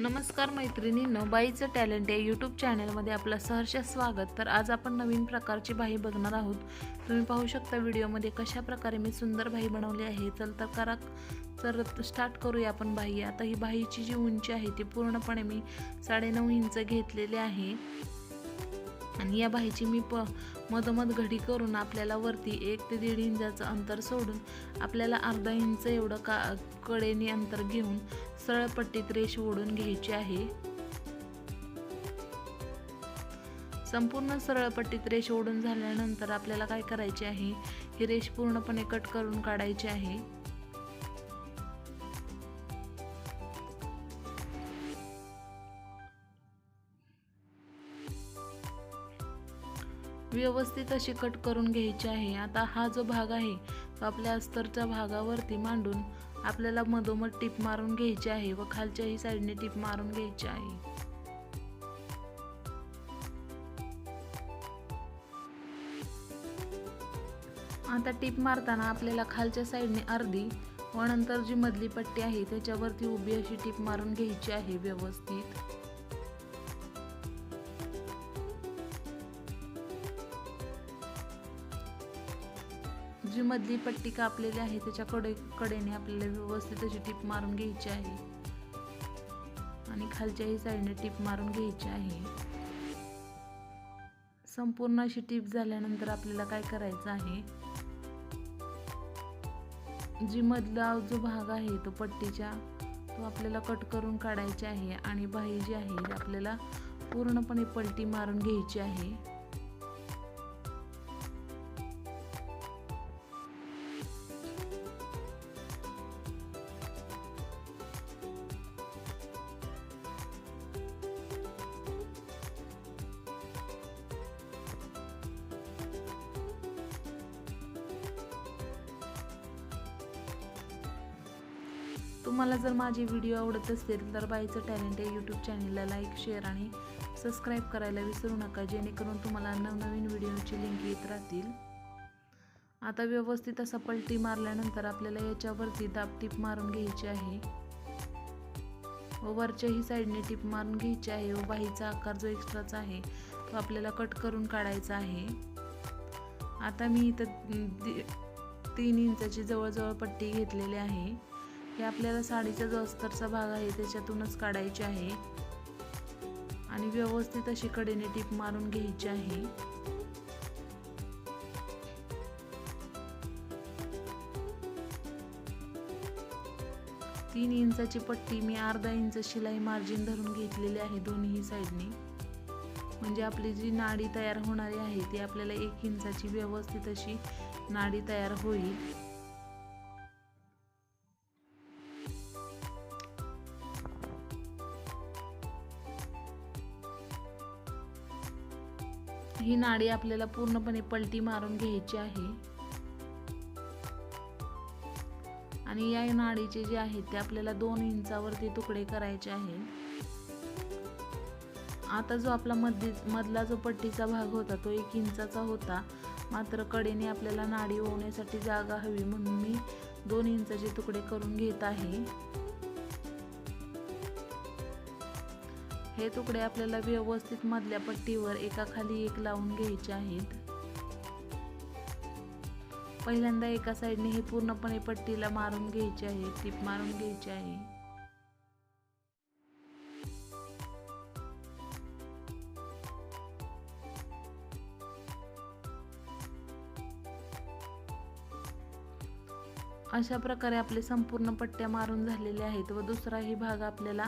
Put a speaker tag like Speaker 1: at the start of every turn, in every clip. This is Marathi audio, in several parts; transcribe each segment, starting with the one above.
Speaker 1: नमस्कार मैत्रिणींनो बाईचं टॅलेंट या यूट्यूब चॅनलमध्ये आपलं सहर्ष स्वागत. तर आज आपण नवीन प्रकारची बाही बघणार आहोत. तुम्ही पाहू शकता व्हिडिओमध्ये कशा प्रकारे मी सुंदर बाई बनवली आहे. चल तर करा. तर स्टार्ट करूया आपण बाई आता ही बाईची जी उंची आहे ती पूर्णपणे मी साडेनऊ इंच घेतलेली आहे. आणि या बाईची मी प मधोमध घडी करून आपल्याला वरती एक ते दीड इंचाचं अंतर सोडून आपल्याला अर्धा इंच एवढं का कडेने अंतर घेऊन सरळ पट्टीत रेष ओढून घ्यायची आहे. संपूर्ण सरळ पट्टीत रेष ओढून झाल्यानंतर आपल्याला काय करायचे आहे? ही रेष पूर्णपणे कट करून काढायची आहे. व्यवस्थित अशी कट करून घ्यायची आहे. आता हा जो भाग आहे तो आपल्या अस्तरच्या भागावरती मांडून आपल्याला मधोमध टीप मारून घ्यायची आहे व खालच्याही साईडने टीप मारून घ्यायची आहे. आता टीप मारताना आपल्याला खालच्या साईडने अर्धी व नंतर जी मधली पट्टी आहे त्याच्यावरती उभी अशी टीप मारून घ्यायची आहे व्यवस्थित. जी मधली पट्टी कापलेली आहे त्याच्या कडे कडेने आपल्याला व्यवस्थित अशी टीप मारून घ्यायची आहे. आणि खालच्याही साईडने टीप मारून घ्यायची आहे. संपूर्ण अशी टीप झाल्यानंतर आपल्याला काय करायचं आहे? जी मधला जो भाग आहे तो पट्टीच्या तो आपल्याला कट करून काढायचा आहे आणि बाही जी आहे आपल्याला पूर्णपणे पलटी मारून घ्यायची आहे. तुम्हाला जर माझे व्हिडिओ आवडत असतील तर बाईचं टॅलेंट या यूट्यूब चॅनलला लाईक शेअर आणि सबस्क्राईब करायला विसरू नका. जेणेकरून तुम्हाला नवनवीन व्हिडिओची लिंक येत राहतील. आता व्यवस्थित असा पलटी मारल्यानंतर आपल्याला याच्यावरती दाब टीप मारून घ्यायची आहे. व वरच्याही साईडने टीप मारून घ्यायची आहे व बाहीचा आकार जो एक्स्ट्राचा आहे तो आपल्याला कट करून काढायचा आहे. आता मी इथं दि- तीन इंचाची जवळजवळ पट्टी घेतलेली आहे. हे आपल्याला साडीचा जो अस्तरचा भाग आहे त्याच्यातूनच काढायचे आहे. आणि व्यवस्थित अशी कडेने टीप मारून घ्यायची आहे. तीन इंचाची पट्टी मी अर्धा इंच शिलाई मार्जिन धरून घेतलेली आहे दोन्ही साईडने. म्हणजे आपली जी नाडी तयार होणारी आहे ती आपल्याला एक इंचाची व्यवस्थित अशी नाडी तयार होईल. ही नाडी आपल्याला पूर्णपणे पलटी मारून घ्यायची आहे. आणि या नाडीचे जे आहेत ते आपल्याला दोन इंचावरती तुकडे करायचे आहे. आता जो आपला मध्य मधला जो पट्टीचा भाग होता तो एक इंचाचा होता. मात्र कडेने आपल्याला नाडी ओवण्यासाठी जागा हवी म्हणून मी दोन इंचाचे तुकडे करून घेत आहे. हे तुकडे आपल्याला व्यवस्थित मधल्या पट्टीवर एका खाली एक लावून घ्यायचे आहेत. पहिल्यांदा एका साईडने हे पूर्णपणे पट्टीला मारून घ्यायचे आहे टीप मारून घ्यायची आहे. अशा प्रकारे आपले संपूर्ण पट्ट्या मारून झालेले आहेत व दुसराही भाग आपल्याला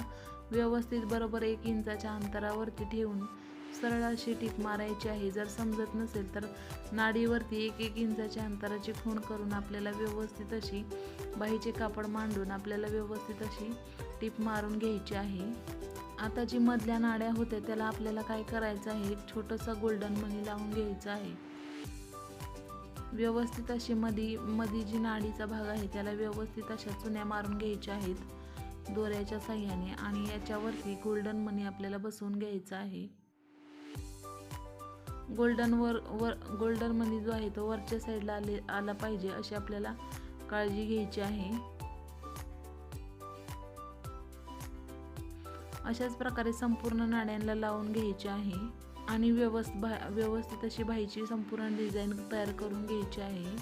Speaker 1: व्यवस्थित बरोबर एक इंचाच्या अंतरावरती ठेवून सरळ अशी टीप मारायची आहे. जर समजत नसेल तर नाडीवरती एक एक इंचाच्या अंतराची खूण करून आपल्याला व्यवस्थित अशी बाहीचे कापड मांडून आपल्याला व्यवस्थित अशी टीप मारून घ्यायची आहे. आता जी मधल्या नाड्या होत्या त्याला आपल्याला काय करायचं आहे? एक छोटंसं गोल्डन मनी लावून घ्यायचं आहे. व्यवस्थित अशी मधी मधी जी नाडीचा भाग आहे त्याला व्यवस्थित अशा चुन्या मारून घ्यायच्या आहेत. दोऱ्याच्या साह्याने आणि याच्यावरती गोल्डन मनी आपल्याला बसवून घ्यायचा आहे. गोल्डन वर वर गोल्डन मनी जो आहे तो वरच्या साईडला आले आला पाहिजे अशी आपल्याला काळजी घ्यायची आहे. अशाच प्रकारे संपूर्ण नाण्यांना लावून घ्यायचे आहे आणि व्यवस्थ भा व्यवस्थित अशी बाईची संपूर्ण डिझाईन तयार करून घ्यायची आहे.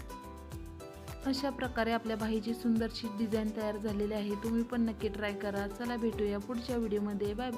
Speaker 1: अशा प्रकारे आपल्या बाईची सुंदरशी डिझाईन तयार झालेली आहे. तुम्ही पण नक्की ट्राय करा. चला भेटूया पुढच्या व्हिडिओमध्ये बाय